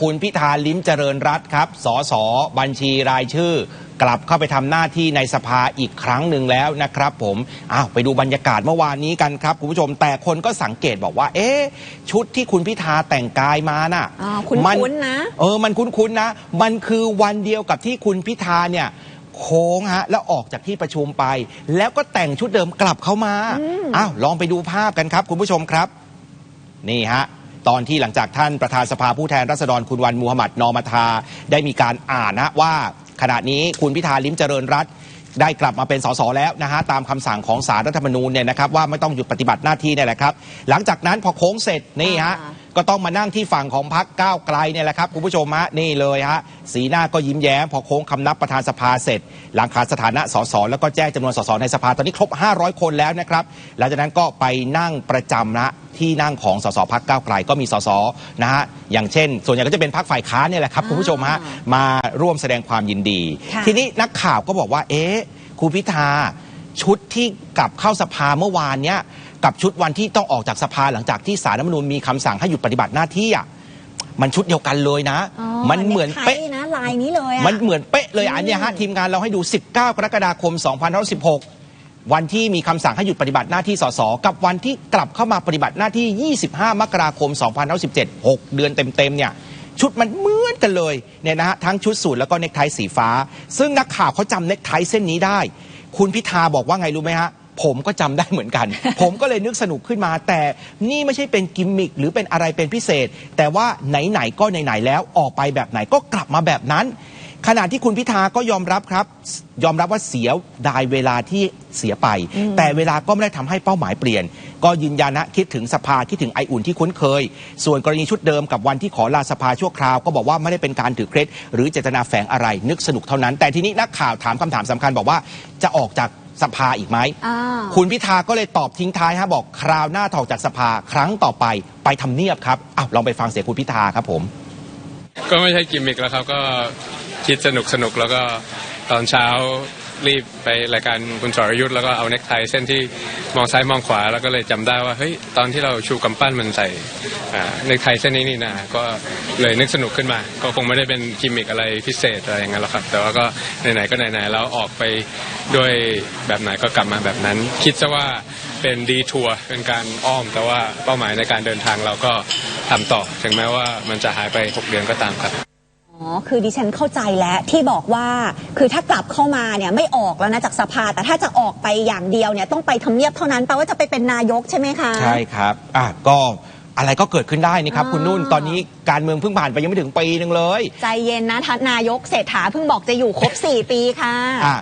คุณพิธาลิ้มเจริญรัตน์ครับ สส บัญชีรายชื่อ กลับเข้าไปทำหน้าที่ในสภาอีกครั้งหนึ่งแล้วนะครับ ผมอ้าวไปดูบรรยากาศเมื่อวานนี้กันครับ คุณผู้ชมแต่คนก็สังเกตบอกว่า เอ๊ะชุดที่คุณพิธาแต่งกายมาน่ะอ่าคุ้นๆมันะเออมันคุ้นๆนะ มันคือวันเดียวกับที่คุณพิธาเนี่ยโค้งฮะแล้วออกจากที่ประชุมไป แล้วก็แต่งชุดเดิมกลับเข้ามาอ้าวลองไปดูภาพกันครับ คุณผู้ชมครับ นี่ฮะ ตอนที่หลังจากท่านประธานสภาผู้แทนราษฎรคุณวันมูฮัมหมัดนอมาทา ได้มีการอ่านนะว่าขณะนี้คุณพิธาลิ้มเจริญรัตได้กลับมาเป็นสสแล้วนะฮะตามคำสั่งของสารรัฐธรรมนูญเนี่ยนะครับว่าไม่ต้องหยุดปฏิบัติหน้าที่เนี่ยแหละครับ หลังจากนั้นพอโค้งเสร็จนี่ฮะ ก็ต้องมานั่งที่ฝั่งของพักก้าวไกลเนี่ยแหละครับคุณผู้ชมฮะนี่เลยฮะสีหน้าก็ยิ้มแย้ม พอโค้งคำนับประธานสภาเสร็จ หลังขาดสถานะสสแล้วก็แจ้งจำนวนสสในสภาตอนนี้ครบ 500 คนแล้วนะครับหลังจากนั้นก็ไปนั่งประจำนะที่นั่งของสสพักก้าวไกลก็มีสสนะฮะอย่างเช่น ส่วนใหญ่ก็จะเป็นพักฝ่ายค้านเนี่ยแหละครับคุณผู้ชมฮะมาร่วมแสดงความยินดีค่ะทีนี้นักข่าวก็บอกว่าเอ๊ะคุณพิธาชุดที่กลับเข้าสภาเมื่อวานเนี้ย กับชุดวันที่ต้องออกจากสภาหลังจากที่สารรัฐธรรมนูญมีคำสั่งให้หยุดปฏิบัติหน้าที่อะมันชุดเดียวกันเลยนะมันเหมือนเป๊ะกไทนะลายนี้เลยอะ มันเหมือนเป๊ะเลยอันเนี้ยฮะอืมทีมงานเราให้ดู 19 กรกฎาคม 2516 วันที่มีคำสั่งให้หยุดปฏิบัติหน้าที่สสกับวันที่กลับเข้ามาปฏิบัติหน้าที่ 25 มกราคม 2517 6 เดือนเต็มๆเนี่ยชุดมันเหมือนกันเลยเนี่ยนะฮะทั้งชุดสูทแล้วก็เนคไทสีฟ้า ซึ่งนักข่าวเขาจำเนคไทเส้นนี้ได้ คุณพิธาบอกว่าไงรู้ไหมฮะ ผมก็จำได้เหมือนกัน ผมก็เลยนึกสนุกขึ้นมา แต่นี่ไม่ใช่เป็นกิมมิคหรือเป็นอะไรเป็นพิเศษ แต่ว่าไหนๆก็ไหนๆแล้วออกไปแบบไหนก็กลับมาแบบนั้น ขณะที่คุณพิธาก็ยอมรับครับ ยอมรับว่าเสียดายเวลาที่เสียไป แต่เวลาก็ไม่ได้ทำให้เป้าหมายเปลี่ยน ก็ยืนยันนะคิดถึงสภาคิดถึงไออุ่นที่คุ้นเคย ส่วนกรณีชุดเดิมกับวันที่ขอลาสภาชั่วคราว ก็บอกว่าไม่ได้เป็นการถือเคล็ดหรือเจตนาแฝงอะไรนึกสนุกเท่านั้น แต่ทีนี้นักข่าวถามคำถามสำคัญบอกว่าจะออกจาก สภาอีกไหมอ่าคุณพิธาก็เลยตอบทิ้งท้ายฮะบอกคราวหน้าถออกจากสภาครั้งต่อไปไปทำเนียบครับอ้าวลองไปฟังเสียงคุณพิธาครับผม ก็ไม่ใช่กิมมิกแล้วครับ ก็คิดสนุกสนุกแล้วก็ตอนเช้า รีบไปรายการคุณสรยุทธ์แล้วก็เอาเน็กไทเส้นที่มองซ้ายมองขวาแล้วก็เลยจำได้ว่าเฮ้ยตอนที่เราชูกำปั้นมันใส่เน็กไทเส้นนี้นี่นะก็เลยนึกสนุกขึ้นมา ก็คงไม่ได้เป็นกิมมิกอะไรพิเศษอะไรอย่างนั้นหรอกครับ แต่ว่าก็ไหนๆก็ไหนๆแล้วออกไปด้วยแบบไหนก็กลับมาแบบนั้น คิดซะว่าเป็นดีทัวร์เป็นการอ้อม แต่ว่าเป้าหมายในการเดินทางเราก็ทำต่อ ถึงแม้ว่ามันจะหายไปหกเดือนก็ตามครับ อ๋อ คือดิฉันเข้าใจแล้วที่บอกว่าคือถ้ากลับเข้ามาเนี่ยไม่ออกแล้วนะจากสภา แต่ถ้าจะออกไปอย่างเดียวเนี่ยต้องไปทำเนียบเท่านั้นแปลว่าจะไปเป็นนายกใช่ไหมคะ ใช่ครับอะก็อะไรก็เกิดขึ้นได้นี่ครับ อ่า คุณนุ่นตอนนี้การเมืองเพิ่งผ่านไปยังไม่ถึงปีหนึ่งเลยใจเย็นนะทัศนายกเศรษฐาเพิ่งบอกจะอยู่ครบ 4 ปีค่ะ อะ